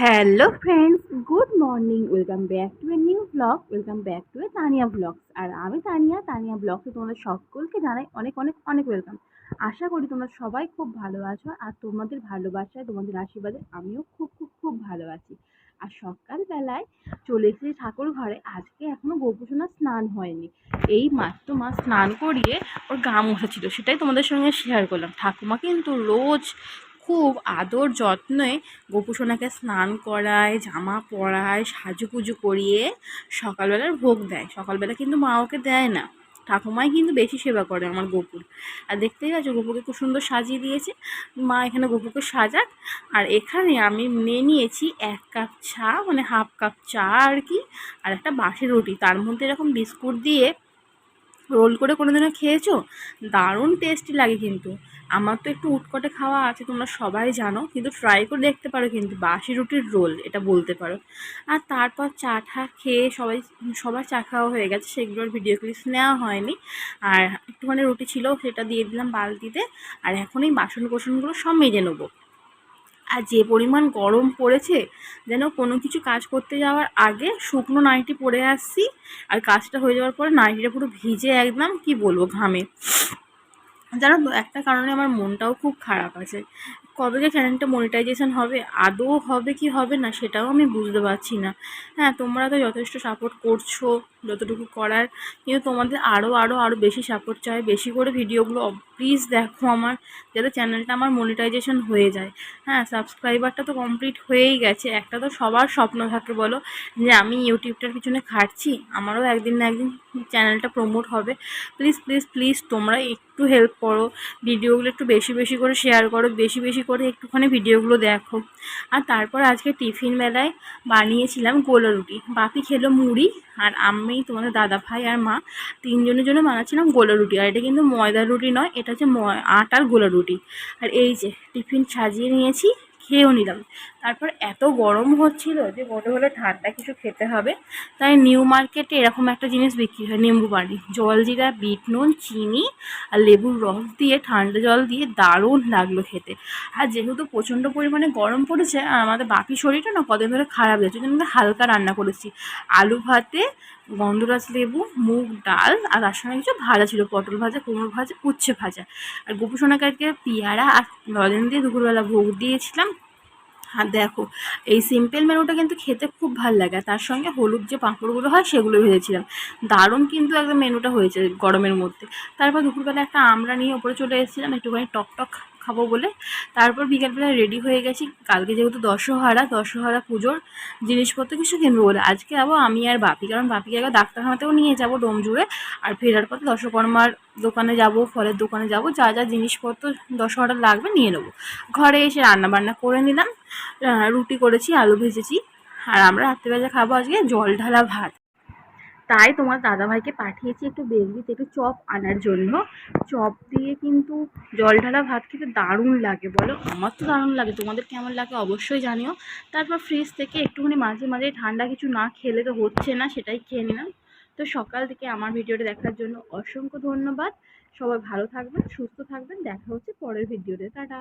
Hello friends good morning welcome back to a new blog welcome back to a Tania blogs আর আমি তানিয়া তানিয়া ব্লগসে তোমাদের সকলকে জানাই অনেক অনেক অনেক ওয়েলকাম আশা করি তোমরা সবাই খুব ভালো আছো আর তোমাদের ভালোবাসায়, তোমাদের আশীর্বাদে আমিও খুব খুব খুব ভালো আছি। আর সকালবেলায় চলে এসেছি ঠাকুর ঘরে। আজকে এখনও গোপুসোনা স্নান হয়নি। এই মাত্র মা স্নান করিয়ে ওর গা মুছেছিল। সেটাই তোমাদের সঙ্গে শেয়ার করলাম। ঠাকুমা কিন্তু রোজ খুব আদর যত্নে গোপুসোনাকে স্নান করায়, জামা পরায়, সাজুগুজু করিয়ে সকালবেলার ভোগ দেয়। সকালবেলা কিন্তু মা ওকে দেয় না। ঠাকুমাই কিন্তু বেশি সেবা করে আমার গোপুর। আর দেখতেই পাচ্ছ গোপুকে খুব সুন্দর সাজিয়ে দিয়েছে। মা এখানে গোপুকে সাজাক। আর এখানে আমি নিয়ে নিয়েছি এক কাপ চা মানে হাফ কাপ চা আর কি, আর একটা বাসি রুটি। তার মধ্যে এরকম বিস্কুট দিয়ে রোল করে কোনো দিনও খেয়েছো? দারুণ টেস্টি লাগে কিন্তু। আমার তো একটু উটকটে খাওয়া আছে, তোমরা সবাই জানো, কিন্তু ট্রাই করে দেখতে পারো কিন্তু, বাসি রুটির রোল, এটা বলতে পারো। আর তারপর চা ঠা খেয়ে সবাই, সবার চা খাওয়া হয়ে গেছে সেগুলোর ভিডিও ক্লিপস নেওয়া হয়নি। আর একটুখানি রুটি ছিল, সেটা দিয়ে দিলাম বালতিতে, আর এখন এই বাসন কোসনগুলো সব মেজে নেব। আর যে পরিমাণ গরম পড়েছে, যেন কোনো কিছু কাজ করতে যাওয়ার আগে শুকনো নাইটি পরে আসছি, আর কাজটা হয়ে যাওয়ার পরে নাইটিটা পুরো ভিজে একদম, কি বলব, ঘামে। যেন একটা কারণে আমার মনটাও খুব খারাপ আছে। কবে যে চ্যানেলটা মনিটাইজেশন হবে, আদৌ হবে কি হবে না সেটাও আমি বুঝতে পারছি না। হ্যাঁ তোমরা তো যথেষ্ট সাপোর্ট করছ যতটুকু করার, কিন্তু তোমাদের আরও আরও আরও বেশি সাপোর্ট চাই। বেশি করে ভিডিওগুলো প্লিজ দেখো আমার, যাতে চ্যানেলটা আমার মনিটাইজেশন হয়ে যায়। হ্যাঁ সাবস্ক্রাইবারটা তো কমপ্লিট হয়েই গেছে। একটা তো সবার স্বপ্ন থাকে বলো, যে আমি ইউটিউবটার পিছনে খাটছি, আমারও একদিন না একদিন চ্যানেলটা প্রমোট হবে। প্লিজ প্লিজ প্লিজ তোমরা একটু হেল্প করো ভিডিওগুলো একটু বেশি বেশি করে শেয়ার করো, বেশি বেশি করে একটুখানি ভিডিওগুলো দেখো। আর তারপর আজকে টিফিন বেলায় বানিয়েছিলাম গোলা রুটি বাপি খেলো মুড়ি আর আমি, তোমাদের দাদা ভাই আর মা তিনজনের জন্য বানাচ্ছিলাম গোলা রুটি আর এটা কিন্তু ময়দার রুটি নয়, এটা হচ্ছে আটার গোলা রুটি আর এই যে টিফিন সাজিয়ে নিয়েছি। খেয়েও নিলাম। তারপর এত গরম হচ্ছিল যে মনে হলো ঠান্ডা কিছু খেতে হবে। তাই নিউ মার্কেটে এরকম একটা জিনিস বিক্রি হয় নিম্বু পানি জলজিরা বিট নুন, চিনি আর লেবুর রস দিয়ে, ঠান্ডা জল দিয়ে দারুণ লাগল খেতে। আর যেহেতু প্রচণ্ড পরিমাণে গরম পড়েছে, আর আমাদের বাকি শরীরটা না কদিন ধরে খারাপ যাচ্ছে আমরা হালকা রান্না করেছি। আলু ভাতে, গন্ধরাজ লেবু, মুগ ডাল আর তার সঙ্গে কিছু ভাজা ছিল, পটল ভাজা, কুমড়ো ভাজা, উচ্ছে ভাজা। আর গোপু সোনাকারকে পেয়ারা আর লজেন দিয়ে দুপুরবেলা ভোগ দিয়েছিলাম আর দেখো, এই সিম্পল মেনুটা কিন্তু খেতে খুব ভালো লাগে। তার সঙ্গে হলুদ যে পাঁপড়গুলো হয়, সেগুলো ভেজেছিলাম। দারুণ কিন্তু একদম মেনুটা হয়েছে গরমের মধ্যে। তারপর দুপুরবেলা একটা আমরা নিয়ে ওপরে চলে এসেছিলাম, একটুখানি টক টক খাব বলে। তারপর বিকেলবেলা রেডি হয়ে গেছি। কালকে যেহেতু দশহারা দশহারা পুজোর জিনিসপত্র কিছু কিনবো বলে। আজকে যাব আমি আর বাপি, কারণ বাপিকে আগে ডাক্তারখানাতেও নিয়ে যাব ডোম জুড়ে। আর ফেরার পথে দশকর্মার দোকানে যাব, ফলের দোকানে যাব। যা যা জিনিসপত্র দশহারা লাগবে নিয়ে নেব। ঘরে এসে রান্না বান্না করে নিলাম। রুটি করেছি, আলু ভেজেছি। আর আমরা রাত্রিবেলা খাব আজকে জল ঢালা ভাত। তাই তোমার দাদাভাইকে পাঠিয়েছি একটু বেগলিতে একটু চপ আনার জন্য। চপ দিয়ে কিন্তু জল ঢালা ভাত খেতে দারুণ লাগে বলো। আমার তো দারুণ লাগে। তোমাদের কেমন লাগে অবশ্যই জানিও। তারপর ফ্রিজ থেকে একটুখানি মাঝে মাঝে ঠান্ডা কিছু না খেলে তো হচ্ছে না, সেটাই খেয়ে নিলাম। তো সকাল থেকে আমার ভিডিওটা দেখার জন্য অসংখ্য ধন্যবাদ। সবাই ভালো থাকবেন, সুস্থ থাকবেন। দেখা হচ্ছে পরের ভিডিওতে। টাটা।